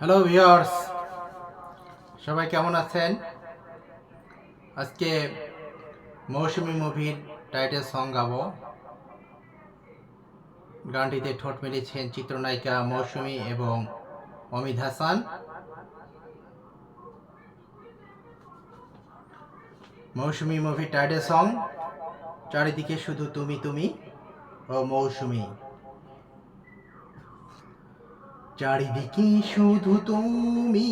Hello viewers সবাই কেমন আছেন? আজকে মৌসুমি মুভির টাইটেল সং গাবো। গানটিতে ঠোঁট মেরেছেন চিত্রনায়িকা মৌসুমি এবং অমিত হাসান। মৌসুমি মুভির টাইটেল সং চারিদিকে শুধু তুমি তুমি ও মৌসুমি। চারিদিকে শুধু তুমি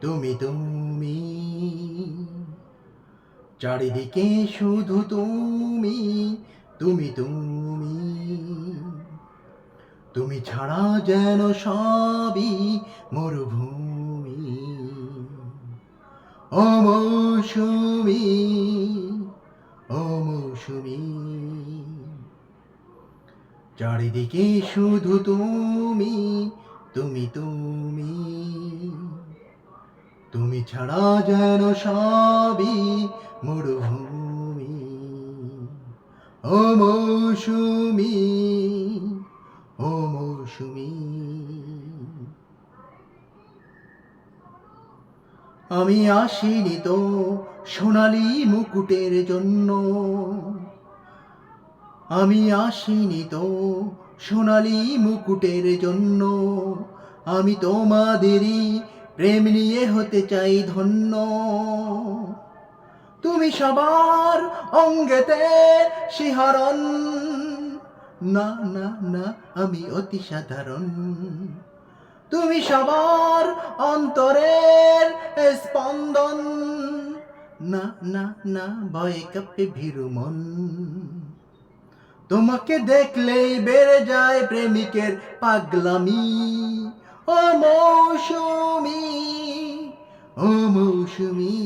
তুমি তুমি। চারিদিকে শুধু তুমি তুমি তুমি। তুমি ছাড়া যেন সবই মরুভূমি ও মৌসুমি ও মৌসুমি চারিদিকে শুধু তুমি তুমি তুমি। তুমি ছাড়া যেন সবই মরুভূমি। ও মৌসুমি ও মৌসুমি। আমি আসিনি তো সোনালি মুকুটের জন্য। আমি আসিনি তো সোনালি মুকুটের জন্য। আমি তোমাদেরই প্রেম নিয়ে হতে চাই ধন্য। তুমি সবার অঙ্গেতে শিহরণ। না না না, আমি অতি সাধারণ। তুমি সবার অন্তরের স্পন্দন। না না না, ভয়ে কাপে ভীরু মন। তোমাকে দেখলেই বেড়ে যায় প্রেমিকের পাগলামি। ও মৌসুমি ও মৌসুমি,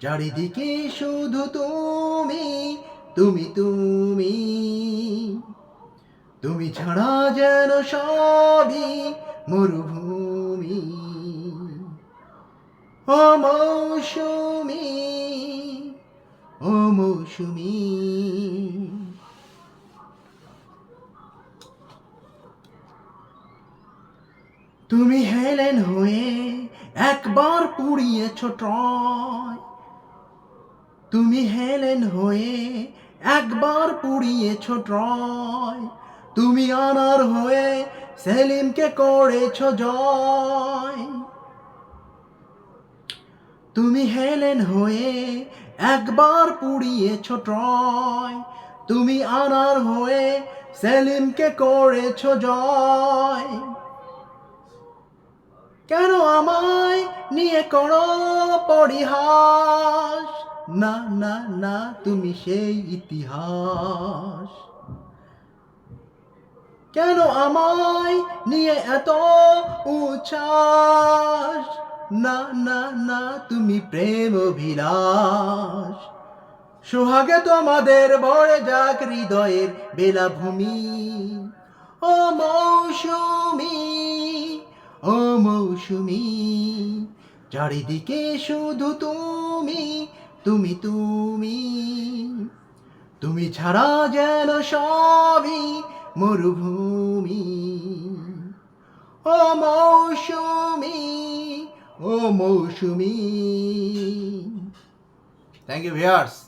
চারিদিকে শুধু তুমি তুমি তুমি। তুমি ছাড়া যেন সবই মরুভূমি। ও মৌসুমি ও মৌসুমি। তুমি হেলেন হয়ে একবার পুড়িয়েছ ট্রয়। তুমি হেলেন হয়ে একবার পুড়িয়েছ ট্রয়। তুমি আনার হয়ে সেলিমকে করেছ জয়। তুমি হেলেন হয়ে একবার পুড়িয়েছ ট্রয়। তুমি আনার হয়ে সেলিমকে করেছ জয়। কেন আমায় নিয়ে করো পরিহাস? না না না, তুমি সেই ইতিহাস। কেন আমায় নিয়ে এত উচ্ছ্বাস না না না, তুমি প্রেম অভিলাষ। সোহাগে তোমাদের বড়ে যাক হৃদয়ের বেলাভূমি। ও মৌসুমি ও মৌসুমি চারিদিকে শুধু তুমি তুমি তুমি। তুমি ছাড়া যেন সবই মরুভূমি। ও মৌসুমি ও মৌসুমি থ্যাংক ইউ ভিয়ার্স